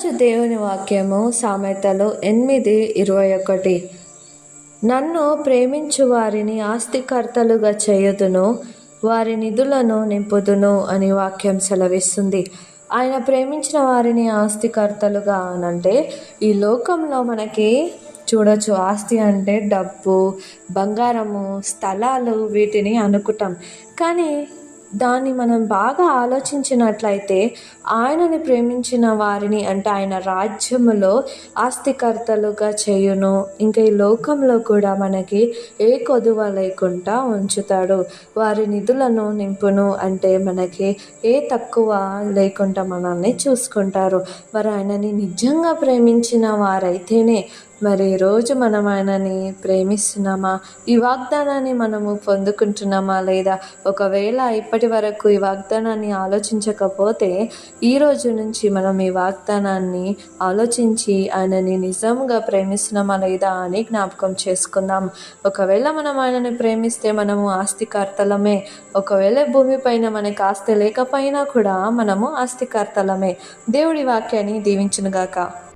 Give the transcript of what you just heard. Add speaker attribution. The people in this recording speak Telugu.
Speaker 1: ఈరోజు దేవుని వాక్యము సామెతలు ఎనిమిది ఇరవై ఒకటి. నన్ను ప్రేమించు వారిని ఆస్తికర్తలుగా చేయుదును వారి నిధులను నింపుదును అని వాక్యం సెలవిస్తుంది. ఆయన ప్రేమించిన వారిని ఆస్తికర్తలుగా అనంటే ఈ లోకంలో మనకి చూడొచ్చు ఆస్తి అంటే డబ్బు బంగారము స్థలాలు వీటిని అనుకుంటాం. కానీ దాన్ని మనం బాగా ఆలోచించినట్లయితే ఆయనని ప్రేమించిన వారిని అంటే ఆయన రాజ్యములో ఆస్తికర్తలుగా చేయును. ఇంకా ఈ లోకంలో కూడా మనకి ఏ కొదువ లేకుండా ఉంచుతాడు. వారి నిధులను నింపును అంటే మనకి ఏ తక్కువ లేకుండా మనల్ని చూసుకుంటారు. మరి ఆయనని నిజంగా ప్రేమించిన వారైతేనే మరి రోజు మనం ఆయనని ప్రేమిస్తున్నామా? ఈ వాగ్దానాన్ని మనము పొందుకుంటున్నామా లేదా? ఒకవేళ ఇప్పటి వరకు ఈ వాగ్దానాన్ని ఆలోచించకపోతే ఈ రోజు నుంచి మనం ఈ వాగ్దానాన్ని ఆలోచించి ఆయనని నిజంగా ప్రేమిస్తున్నామా లేదా అని జ్ఞాపకం చేసుకుందాం. ఒకవేళ మనం ఆయనని ప్రేమిస్తే మనము ఆస్తికర్తలమే. ఒకవేళ భూమిపైన మనకి ఆస్తి లేకపోయినా కూడా మనము ఆస్తికర్తలమే. దేవుడి వాక్యాన్ని దీవించునుగాక.